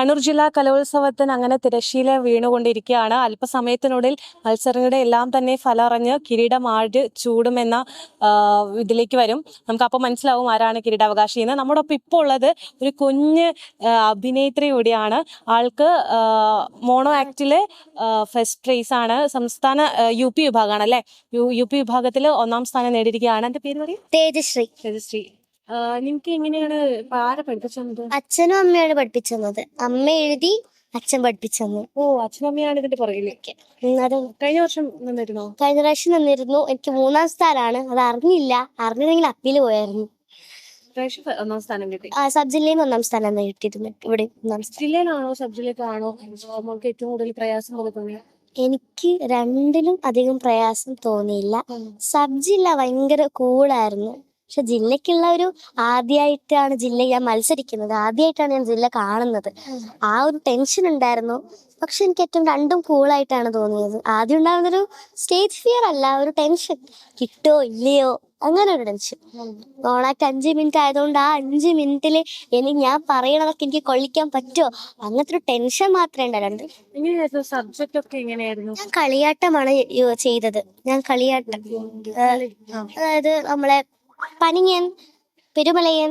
കണ്ണൂർ ജില്ലാ കലോത്സവത്തിന് അങ്ങനെ തിരശ്ശീല വീണുകൊണ്ടിരിക്കുകയാണ്. അല്പസമയത്തിനുള്ളിൽ മത്സരങ്ങളുടെ എല്ലാം തന്നെ ഫലറിഞ്ഞ് കിരീടം ആര് ചൂടുമെന്ന ഇതിലേക്ക് വരും. നമുക്ക് അപ്പോൾ മനസ്സിലാവും ആരാണ് കിരീടാവകാശി എന്ന്. നമ്മുടെ ഒപ്പം ഇപ്പോൾ ഉള്ളത് ഒരു കുഞ്ഞ് അഭിനേത്രി കൂടിയാണ്. ആൾക്ക് മോണോ ആക്ടിലെ ഫസ്റ്റ് പ്രൈസ് ആണ്. സംസ്ഥാന യു പി വിഭാഗമാണ് അല്ലെ യു പി വിഭാഗത്തിൽ ഒന്നാം സ്ഥാനം നേടിയിരിക്കുകയാണ്. എന്റെ പേര് പറയും. തേജശ്രീ. രജിശ്രീ നിങ്ങൾക്ക് എങ്ങനെയാണ് ആരെ പഠിപ്പിച്ചത്? അച്ഛനും അമ്മയാണ് പഠിപ്പിച്ചത് അമ്മ എഴുതി അച്ഛൻ പഠിപ്പിച്ചത് ഓ അച്ഛനും അച്ഛനമ്മയാണ് ഇതിന്റെ പുറകിലൊക്കെ കഴിഞ്ഞ വർഷം നിന്നിരുന്നോ കഴിഞ്ഞ പ്രാവശ്യം നിന്നിരുന്നു എനിക്ക് മൂന്നാം സ്ഥാനമാണ് അത് അറിഞ്ഞില്ല. അറിഞ്ഞില്ലെങ്കിൽ അപ്പീൽ പോയായിരുന്നു. ഒന്നാം സ്ഥാനം കിട്ടി. സബ് ജില്ലയിൽ നിന്ന് ഒന്നാം സ്ഥാനം കിട്ടിയിരുന്നു ഇവിടെ ഒന്നാം ജില്ലയിലാണോ? സബ് ജില്ലയിലാണോ നമുക്ക് ഏറ്റവും കൂടുതൽ പ്രയാസം തോന്നിയത് എനിക്ക് രണ്ടിലും അധികം പ്രയാസം തോന്നിയില്ല. സബ് ജില്ല ഭയങ്കര കൂളായിരുന്നു. പക്ഷെ ജില്ലക്കുള്ള ഒരു ആദ്യമായിട്ടാണ് ജില്ല ഞാൻ മത്സരിക്കുന്നത്. ആദ്യമായിട്ടാണ് ഞാൻ ജില്ല കാണുന്നത്. ആ ഒരു ടെൻഷൻ ഉണ്ടായിരുന്നു. പക്ഷെ എനിക്ക് ഏറ്റവും രണ്ടും കൂളായിട്ടാണ് തോന്നിയത്. ആദ്യം ഉണ്ടാകുന്നൊരു സ്റ്റേജ് ഫിയർ അല്ല ഒരു ടെൻഷൻ കിട്ടോ ഇല്ലയോ? അങ്ങനെ ഒരു ടെൻഷൻ ഓണാക്ക് അഞ്ച് മിനിറ്റ് ആയതുകൊണ്ട് ആ അഞ്ച് മിനിറ്റിൽ എനിക്ക് ഞാൻ പറയണതൊക്കെ എനിക്ക് കൊള്ളിക്കാൻ പറ്റുമോ അങ്ങനത്തെ ഒരു ടെൻഷൻ മാത്രമേ ഉണ്ടായിരുന്നു സബ്ജക്റ്റ് ഒക്കെ എങ്ങനെയായിരുന്നു? ഞാൻ കളിയാട്ടമാണ് ചെയ്തത്. ഞാൻ കളിയാട്ടം. അതായത് നമ്മളെ പനിയൻ പെരുമലയൻ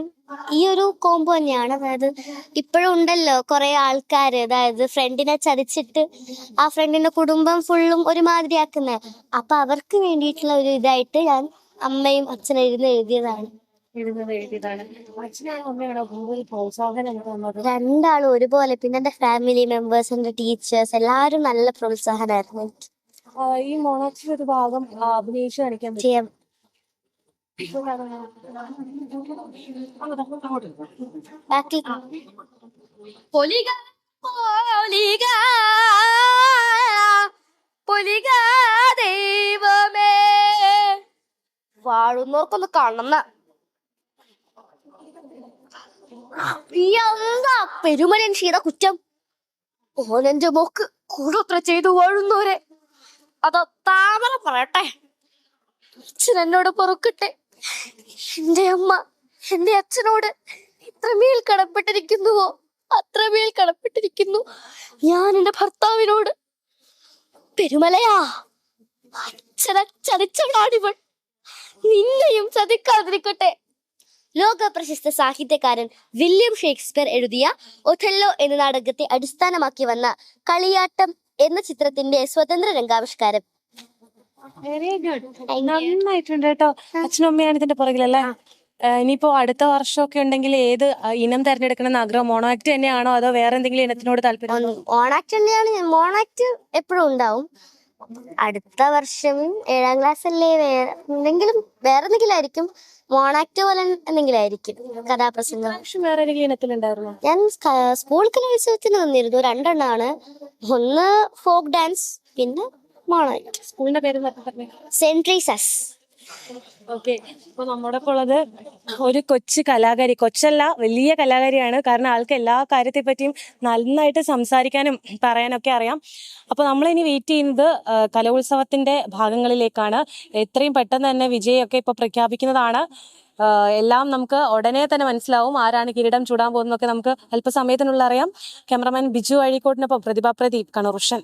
ഈ ഒരു കോംബോ തന്നെയാണ്. അതായത് ഇപ്പോഴും ഉണ്ടല്ലോ കുറെ ആൾക്കാർ അതായത് ഫ്രണ്ടിനെ ചതിച്ചിട്ട് ആ ഫ്രണ്ടിന്റെ കുടുംബം ഫുള്ളും ഒരുമാതിരിയാക്കുന്ന. അപ്പൊ അവർക്ക് വേണ്ടിയിട്ടുള്ള ഒരു ഇതായിട്ട് ഞാൻ അമ്മയും അച്ഛനും ഇരുന്ന് എഴുതിയതാണ്. രണ്ടാളും ഒരുപോലെ പിന്നെ എന്റെ ഫാമിലി മെമ്പേഴ്സ് എന്റെ ടീച്ചേഴ്സ് എല്ലാവരും നല്ല പ്രോത്സാഹനമായിരുന്നു ആ, ഈ മോണാക്ഷി ഒരു ഭാഗം അഭിനയിച്ചു കാണിക്കാൻ ചെയ്യാൻ ദൈവമേ വാഴുന്നവർക്കൊന്ന് കാണുന്ന എന്താ പെരുമലൻ ചെയ്ത കുറ്റം ഓനന്റെ മോക്ക് കൂടൊത്ര ചെയ്തു വാഴുന്നവരെ അതോ താമര പറയട്ടെ എന്നോട് പൊറുക്കട്ടെ എന്റെ അമ്മ എന്റെ അച്ഛനോട് ഇത്രമേൽ കടപ്പെട്ടിരിക്കുന്നുവോ? അത്രമേൽ കടപ്പെട്ടിരിക്കുന്നു ഞാൻ എന്റെ ഭർത്താവിനോട്. പെരുമലയാ അച്ഛനെ നിന്നെയും ചതിക്കാതിരിക്കട്ടെ. ലോക പ്രശസ്ത സാഹിത്യകാരൻ വില്യം ഷേക്സ്പിയർ എഴുതിയ ഒഥല്ലോ എന്ന നാടകത്തെ അടിസ്ഥാനമാക്കി വന്ന കളിയാട്ടം എന്ന ചിത്രത്തിന്റെ സ്വതന്ത്ര രംഗാവിഷ്കാരം വെരി ഗുഡ് നന്നായിട്ടുണ്ട് കേട്ടോ. അച്ഛനും അമ്മയാണ് ഇതിന്റെ പുറകിലല്ലേ? ഇനിയിപ്പോ അടുത്ത വർഷമൊക്കെ ഉണ്ടെങ്കിൽ ഏത് ഇനം തെരഞ്ഞെടുക്കണം എന്ന് ആഗ്രഹം? മോണാക്ട് തന്നെയാണോ അതോ വേറെ എന്തെങ്കിലും ഇനത്തിനോട് താല്പര്യം ഓണാക്ട് തന്നെയാണ്. മോണാക്ട് എപ്പോഴും ഉണ്ടാവും. അടുത്ത വർഷം ഏഴാം ക്ലാസ് അല്ലേ? വേറെ എന്തെങ്കിലും വേറെ എന്തെങ്കിലും ആയിരിക്കും. മോണാക്ട് പോലെ എന്തെങ്കിലും ആയിരിക്കും. കഥാപ്രസംഗം. പ്രാവശ്യം വേറെ ഏതെങ്കിലും ഇനത്തിലുണ്ടായിരുന്നോ ഞാൻ സ്ക- സ്കൂൾ കലോത്സവത്തിന് വന്നിരുന്നു. രണ്ടെണ്ണമാണ്. ഒന്ന് ഫോക്ക് ഡാൻസ് പിന്നെ സ്കൂളിന്റെ പേര് സെന്റ് ട്രീസസ്. ഓക്കെ. ഇപ്പൊ നമ്മുടെ ഉള്ളത് ഒരു കൊച്ചു കലാകാരി. കൊച്ചല്ല വലിയ കലാകാരിയാണ്. കാരണം ആൾക്ക് എല്ലാ കാര്യത്തെ പറ്റിയും നന്നായിട്ട് സംസാരിക്കാനും പറയാനൊക്കെ അറിയാം. അപ്പൊ നമ്മളിനി വെയിറ്റ് ചെയ്യുന്നത് കലോത്സവത്തിന്റെ ഭാഗങ്ങളിലേക്കാണ്. എത്രയും പെട്ടെന്ന് തന്നെ വിജയൊക്കെ ഇപ്പൊ പ്രഖ്യാപിക്കുന്നതാണ്. എല്ലാം നമുക്ക് ഉടനെ തന്നെ മനസ്സിലാവും. ആരാണ് കിരീടം ചൂടാൻ പോകുന്നതൊക്കെ നമുക്ക് അല്പസമയത്തിനുള്ള അറിയാം. ക്യാമറമാൻ ബിജു അഴീക്കോട്ടിനൊപ്പം പ്രതിഭ പ്രദീപ് കണറുഷൻ